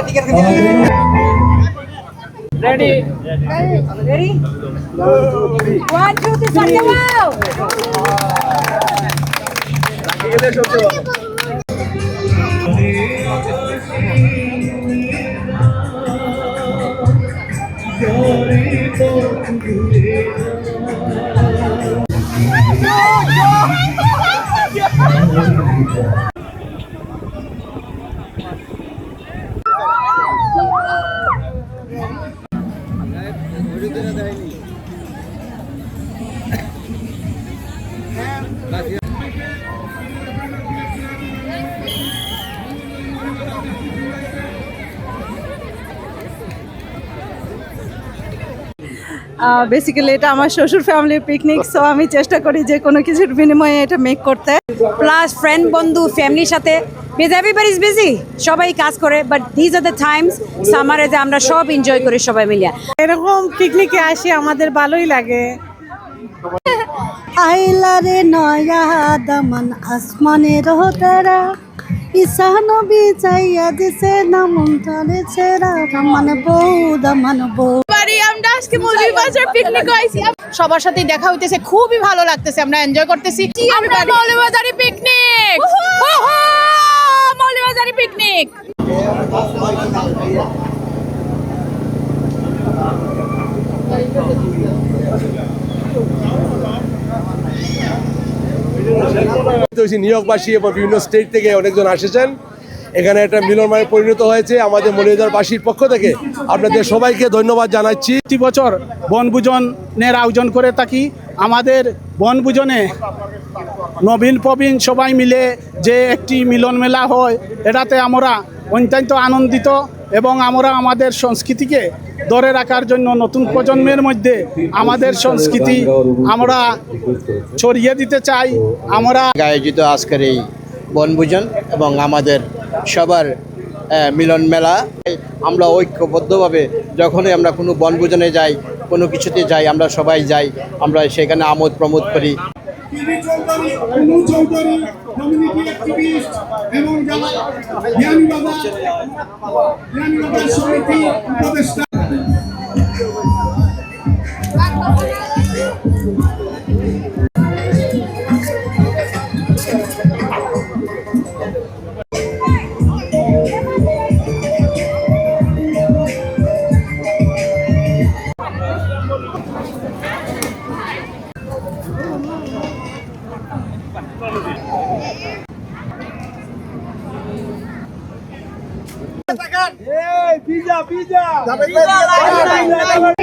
Ready? Ready? Ready? One, two, three, start the wow! Basically এটা আমার শ্বশুর ফ্যামিলির পিকনিক সো আমি চেষ্টা করি যে কোনো কিছুর বিনিময়ে এটা মেক করতে। প্লাস ফ্রেন্ড বন্ধু ফ্যামিলির সাথে বিকজ এভরিবডি ইজ বিজি সবাই কাজ করে but these are the times সামারে যে আমরা সব এনজয় করি সবাই মিলিয়ে এরকম পিকনিকে আসি আমাদের ভালোই লাগে। আইলা রে নয়া দামান আসমানের হতেরা ঈশা নবী চাইয়া দিছে নামন তারে ছেড়া দামান বউ দামান বউ। বাড়ি আমরা আজকে মৌলভীবাজার পিকনিক আইছি। সবার সাথে দেখা হইতেছে খুবই ভালো লাগতেছে আমরা এনজয় করতেছি। আমরা মৌলভীবাজারি পিকনিক নিয়োগবাসী এবং বিভিন্ন স্টেট থেকে অনেকজন এসেছেন এখানে একটা মিলনময় পরিণত হয়েছে আমাদের মনিদারবাসীর পক্ষ থেকে। আপনাদের সবাইকে ধন্যবাদ জানাচ্ছি। প্রতি বছর বনভোজনের আয়োজন করে থাকি। আমাদের বনভোজনে নবীন প্রবীণ সবাই মিলে যে একটি মিলন মেলা হয়, এটাতে আমরা অত্যন্ত আনন্দিত। এবং আমরা আমাদের সংস্কৃতিকে ধরে রাখার জন্য নতুন প্রজন্মের মধ্যে আমাদের সংস্কৃতি আমরা ছড়িয়ে দিতে চাই। আমরা আয়োজিত আজকের এই বনভোজন এবং আমাদের সবার মিলন মেলা। আমরা ঐক্যবদ্ধভাবে যখনই আমরা কোনো বনভোজনে যাই কোনো কিছুতে যাই আমরা সবাই যাই আমরা সেখানে আমোদ প্রমোদ করি কমিউনিটি অ্যাক্টিভিস্ট এবং যারা বিয়ানীবাজার বিয়ানীবাজার সমিতি উপদেষ্টা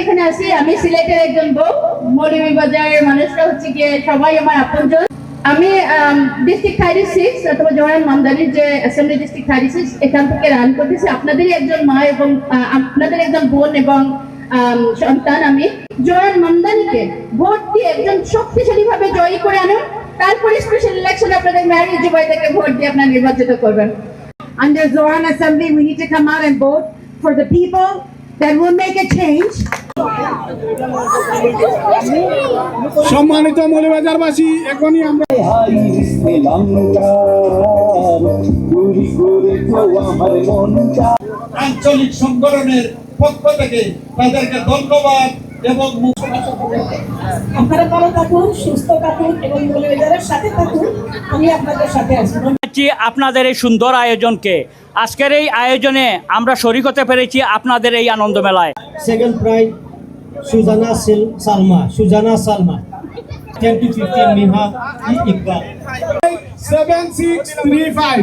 এখানে আছি আমি সিলেটের একজন বউ মৌলভী বাজারের মানুষরা হচ্ছে গিয়ে সবাই আমার আপনজন। আমি ডিস্ট্রিক্ট থার্টি সিক্স অথবা জোয়ান মামদানির যে অ্যাসেম্বলি ডিস্ট্রিক্ট থার্টি সিক্স এখান থেকে রান করতেছি। আপনাদেরই একজন মা এবং আপনাদের একজন বোন এবং সন্তান আমি। জোয়ান মামদানিকে ভোট দিয়ে একজন শক্তিশালী ভাবে জয়ী করে আনুন। তারপরে স্পেশাল ইলেকশন আপনাদের ম্যারিজ জুবাইদাকে ভোট দিয়ে আপনারা নির্বাচিত করবেন। Under Zoran Assembly, we need to come out and vote for the people that will make a change. সম্মানিত মৌলবাজারবাসী এখনই আমরা আঞ্চলিক সংগঠনের পক্ষ থেকে তাদেরকে ধন্যবাদ এবং আপনারা ভালো থাকুন সুস্থ থাকুন এবং মৌলবাজারের সাথে থাকুন। আমি আপনাদের সাথে আছি। জানাচ্ছি আপনাদের এই সুন্দর আয়োজনকে। আজকের এই আয়োজনে আমরা শরিক হতে পেরেছি আপনাদের এই আনন্দ মেলায় second prize Sujana Salma Sujana Salma. Ten two fifteen Miha Iqbal. Seven six three five